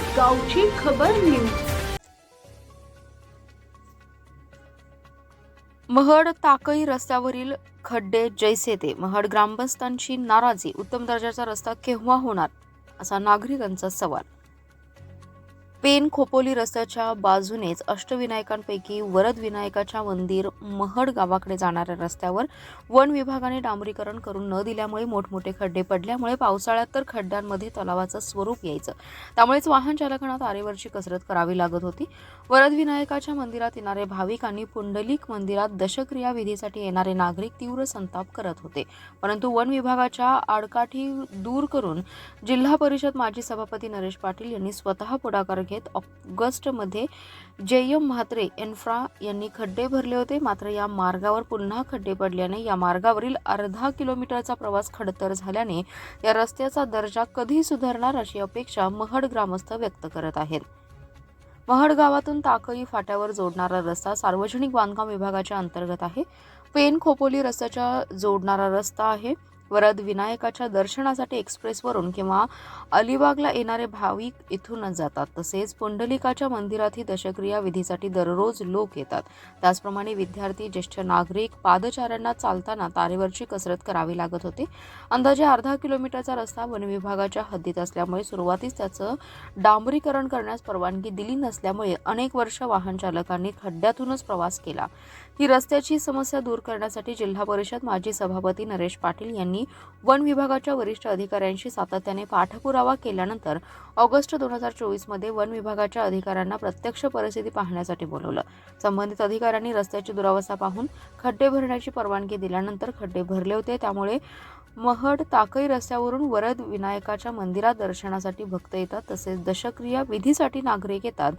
गावची खबर न्यूज. महड ताकई रस्त्यावरील खड्डे जैसे ते महड ग्रामस्थांची नाराजी उत्तम दर्जाचा रस्ता केव्हा होणार? असा नागरिकांचा सवाल. पेन खोपोली रस्त्याच्या बाजूनेच अष्टविनायकांपैकी वरद विनायकाच्या मंदिर महड गावाकडे जाणाऱ्या रस्त्यावर वन विभागाने डांबरीकरण करून न दिल्यामुळे मोठमोठे खड्डे पडल्यामुळे पावसाळ्यात तर खड्ड्यांमध्ये तलावाचं स्वरूप यायचं. त्यामुळेच वाहन चालकांना तारेवरची कसरत करावी लागत होती. वरद विनायकाच्या मंदिरात येणारे भाविक आणि पुंडलिक मंदिरात दशक्रिया विधीसाठी येणारे नागरिक तीव्र संताप करत होते. परंतु वन विभागाच्या आडकाठी दूर करून जिल्हा परिषद माजी सभापती नरेश पाटील यांनी स्वतः पुढाकार घेत ऑगस्टमध्ये जेयम म्हात्रे इन्फ्रा यांनी खड्डे भरले होते. मात्र या मार्गावर पुन्हा खड्डे पडल्याने या मार्गावरील अर्धा किलोमीटरचा प्रवास खडतर झाल्याने या रस्त्याचा दर्जा कधी सुधारणार अशी अपेक्षा महड ग्रामस्थ व्यक्त करत आहेत. महड गावातून ताकई फाट्यावर जोडणारा रस्ता सार्वजनिक बांधकाम विभागाच्या अंतर्गत आहे. पेन खोपोली रस्त्याच्या जोडणारा रस्ता आहे. वरद विनायकाच्या दर्शनासाठी एक्सप्रेसवरून किंवा अलिबागला येणारे भाविक इथूनच जातात. तसेच पुंडलिकाच्या मंदिरातही दशक्रिया विधीसाठी दररोज लोक येतात. त्याचप्रमाणे विद्यार्थी ज्येष्ठ नागरिक पादचाऱ्यांना चालताना तारेवरची कसरत करावी लागत होती. अंदाजे अर्धा किलोमीटरचा रस्ता वन विभागाच्या हद्दीत असल्यामुळे सुरुवातीस त्याचं डांबरीकरण करण्यास परवानगी दिली नसल्यामुळे अनेक वर्ष वाहन चालकांनी खड्ड्यातूनच प्रवास केला. ही रस्त्याची समस्या दूर करण्यासाठी जिल्हा परिषद माजी सभापती नरेश पाटील यांनी वन विभागाच्या वरिष्ठ अधिकाऱ्यांशी सातत्याने पाठपुरावा केल्यानंतर ऑगस्ट दोन हजार चोवीसमध्ये वन विभागाच्या अधिकाऱ्यांना प्रत्यक्ष परिस्थिती पाहण्यासाठी बोलवलं. संबंधित अधिकाऱ्यांनी रस्त्याची दुरावस्था पाहून खड्डे भरण्याची परवानगी दिल्यानंतर खड्डे भरले होते. त्यामुळे महड ताकई रस्त्यावरून वरद विनायकाच्या मंदिरात दर्शनासाठी भक्त येतात. तसेच दशक्रिया विधीसाठी नागरिक येतात.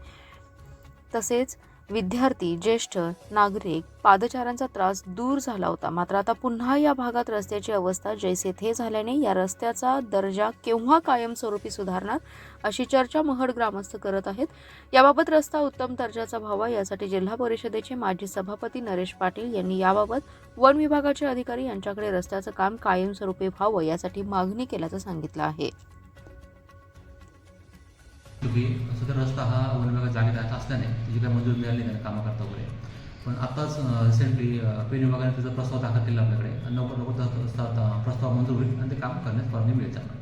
तसेच विद्यार्थी ज्येष्ठ नागरिक पादचारांचा त्रास दूर झाला होता. मात्र आता पुन्हा या भागात रस्त्याची अवस्था जैसे थे झाल्याने या रस्त्याचा दर्जा केव्हा कायमस्वरूपी सुधारणार अशी चर्चा महड ग्रामस्थ करत आहेत. याबाबत रस्ता उत्तम दर्जाचा व्हावा यासाठी जिल्हा परिषदेचे माजी सभापती नरेश पाटील यांनी याबाबत वन विभागाचे अधिकारी यांच्याकडे रस्त्याचं काम कायमस्वरूपी व्हावं यासाठी मागणी केल्याचं सांगितलं आहे. तुम्ही सदर रस्ता हा वन विभागात जागेत आता असल्याने त्याची काही मंजुरी मिळाली नाही कामाकरता वगैरे. पण आत्ताच रिसेंटली पेन विभागाने त्याचा प्रस्ताव दाखल केला आपल्याकडे. नवकर लवकर लवकर प्रस्ताव मंजूर होईल आणि ते काम करण्यास परवानगी मिळेल त्यांना.